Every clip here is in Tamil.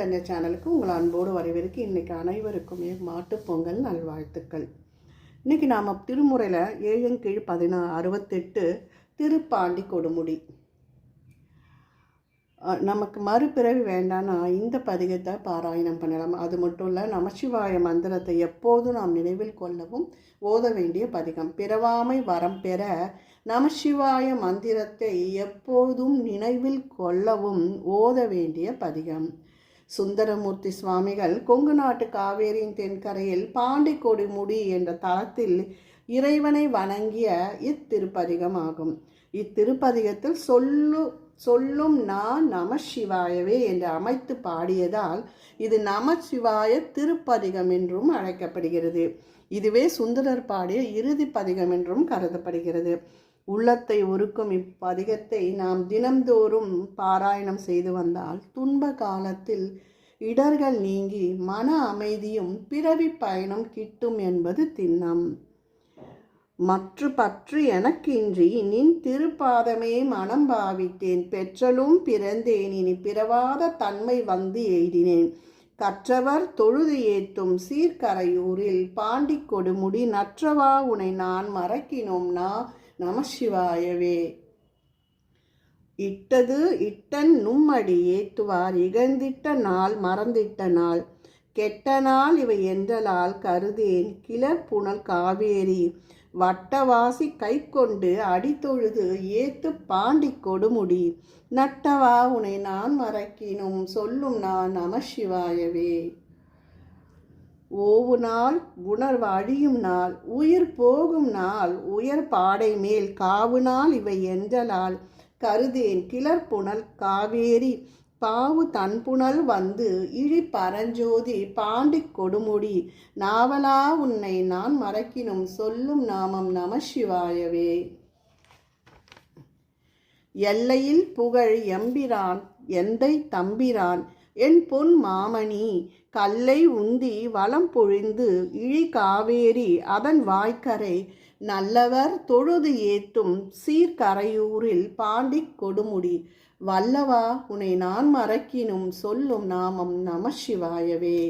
தந்த சேனலுக்கு உங்கள் அன்போடு வரவேற்கு இன்றைக்கி அனைவருக்குமே மாட்டுப்பொங்கல் நல்வாழ்த்துக்கள். இன்றைக்கி நாம் திருமுறையில் ஏழங்கீழ் பதினா அறுபத்தெட்டு திருப்பாண்டி கொடுமுடி. நமக்கு மறுபிறவி வேண்டாம்னா இந்த பதிகத்தை பாராயணம் பண்ணலாம். அது மட்டும் இல்லை நமசிவாய மந்திரத்தை எப்போதும் நாம் நினைவில் கொள்ளவும் ஓத வேண்டிய பதிகம். பிறவாமை வரம் பெற நமசிவாய மந்திரத்தை எப்போதும் நினைவில் கொள்ளவும் ஓத வேண்டிய பதிகம். சுந்தரமூர்த்தி சுவாமிகள் கொங்கு நாட்டு காவேரியின் தென்கரையில் பாண்டிக்கொடி முடி என்ற தலத்தில் இறைவனை வணங்கிய இத்திருப்பதிகம் ஆகும் இத்திருப்பதிகத்தில் சொல்லு சொல்லும் நான் நமசிவாயவே என்று அமைத்து பாடியதால் இது நமசிவாய திருப்பதிகம் என்றும் அழைக்கப்படுகிறது. இதுவே சுந்தரர் பாடிய இறுதி பதிகம் என்றும் கருதப்படுகிறது. உள்ளத்தை உருக்கும் இப்பதிகத்தை நாம் தினம்தோறும் பாராயணம் செய்து வந்தால் துன்ப காலத்தில் இடர்கள் நீங்கி மன அமைதியும் பிறவி பயணம் கிட்டும் என்பது திண்ணம். மற்று பற்று எனக்கின்றி நின் திருப்பாதமே மனம் பாவித்தேன். பெற்றலும் பிறந்தேன். இனி பிறவாத தன்மை வந்து எய்தினேன். கற்றவர் தொழுது ஏத்தும் சீர்கரையூரில் பாண்டி கொடுமுடி நற்றவா உனை நான் மறக்கினோம்னா நமசிவாயவே இட்டது இட்டன் நும்மடி ஏத்துவார் இகழ்ந்திட்ட நாள் மறந்திட்ட நாள். கெட்ட நாள் இவை என்றலால் கருதேன் கிளர் புனல் காவேரி. வட்டவாசி கை கொண்டு அடித்தொழுது ஏத்து பாண்டி கொடுமுடி. நட்டவா உனை நான் மறக்கினும் சொல்லும் நான் நமசிவாயவே ஓவு நாள் உணர்வு அழியும் நாள் உயிர் போகும் நாள் உயர் பாடை மேல் காவு நாள் இவை என்றலால் கருதேன் கிளர் புனல் காவேரி. பாவு தன்புணல் வந்து இழி பரஞ்சோதி பாண்டி கொடுமுடி. நாவலா உன்னை நான் மறக்கினும் சொல்லும் நாமம் நமசிவாயவே எல்லையில் புகழ் எம்பிரான் எந்தை தம்பிரான்? என் பொன் மாமணி கல்லை உந்தி வலம் பொழிந்து இழி காவேரி அதன் வாய்க்கரை. நல்லவர் தொழுது ஏத்தும் சீர்கரையூரில் பாண்டி கொடுமுடி. வல்லவா உனை நான் மறக்கினும் சொல்லும் நாமம் நமசிவாயவே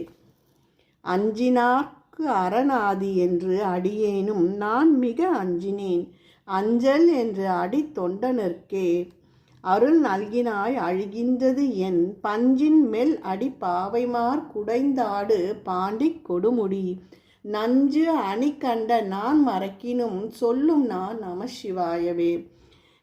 அஞ்சினாக்கு அரணாதி என்று அடியேனும் நான் மிக அஞ்சினேன். அஞ்சல் என்று அடி தொண்டனர்க்கே அருள் நல்கினாய் அழுகின்றது என் பஞ்சின் மெல் அடி பாவைமார் குடைந்தாடு பாண்டி கொடுமுடி. நஞ்சு அணி கண்ட நான் மறக்கினும் சொல்லும் நான் நமசிவாயவே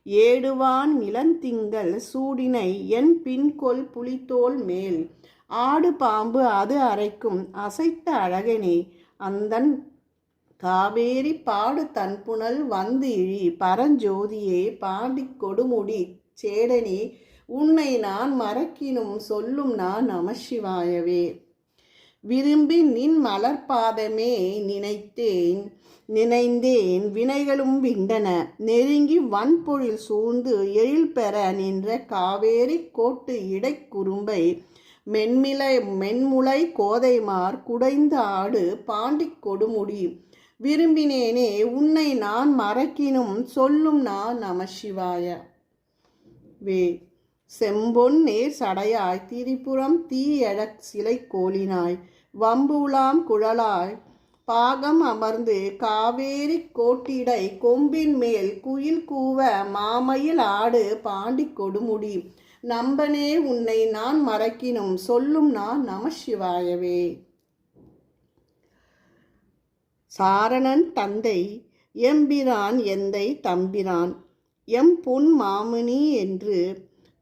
ஏடுவான் நிலந்திங்கள் சூடினை என் பின்கொள் புலித்தோல் மேல். ஆடு பாம்பு அது அரைக்கும் அசைத்த அழகனே. அந்தன் காவேரி பாடு தன்புணல் வந்து இழி. பரஞ்சோதியே பாண்டி கொடுமுடி சேடனே. உன்னை நான் மறக்கினும் சொல்லும் நான் நமசிவாயவே விரும்பி நின் மலர்பாதமே நினைத்தேன். நினைந்தேன் வினைகளும் விண்டன. நெருங்கி வன்பொழில் சூழ்ந்து எழில் பெற நின்ற காவேரி கோட்டு இடைக்குறும்பை மென்மிளை மென்முளை கோதைமார் குடைந்த ஆடு பாண்டி கொடுமுடி. விரும்பினேனே உன்னை நான் மறக்கினும் சொல்லும் நான் நமசிவாய வே செம்பொன் நேர் சடையாய் திரிபுரம் தீயழக் சிலை கோலினாய் வம்புலாம் குழலாய் பாகம் அமர்ந்து காவேரி கோட்டிடை கொம்பின் மேல் குயில் கூவ மாமையில் ஆடு பாண்டி கொடுமுடி. நம்பனே உன்னை நான் மறக்கினும் சொல்லும் நான் நமசிவாயவே சாரணன் தந்தை எம்பிரான் எந்தை தம்பிரான் எம் பொன் மாமுனி என்று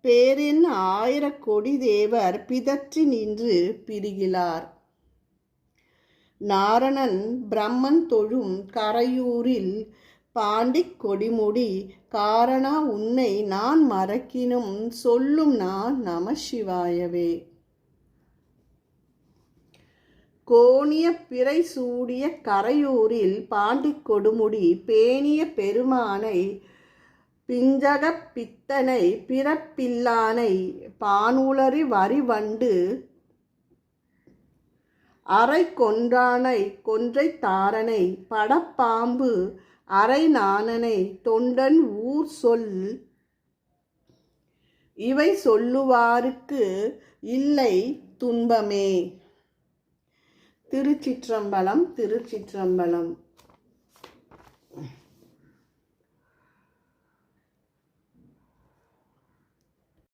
பேரின் ஆயிரக்கொடி தேவர் பிதற்றி நின்று பிரிகிலார் நாரணன் பிரம்மன் தொழும் கரையூரில் பாண்டி கொடிமுடி காரணா உன்னை நான் மறக்கினும் சொல்லும் நான் நமசிவாயவே கோணிய பிறை சூடிய கரையூரில் பாண்டி கொடுமுடி பேணிய பெருமானை பிஞ்சகப் பித்தனை பிறப்பில்லானை பானுலரி வரிவண்டு அரை கொன்றானை கொன்றை தாரனை படப்பாம்பு அரை நாணனை தொண்டன் ஊர் சொல் இவை சொல்லுவாருக்கு இல்லை துன்பமே. திருச்சிற்றம்பலம் திருச்சிற்றம்பலம்.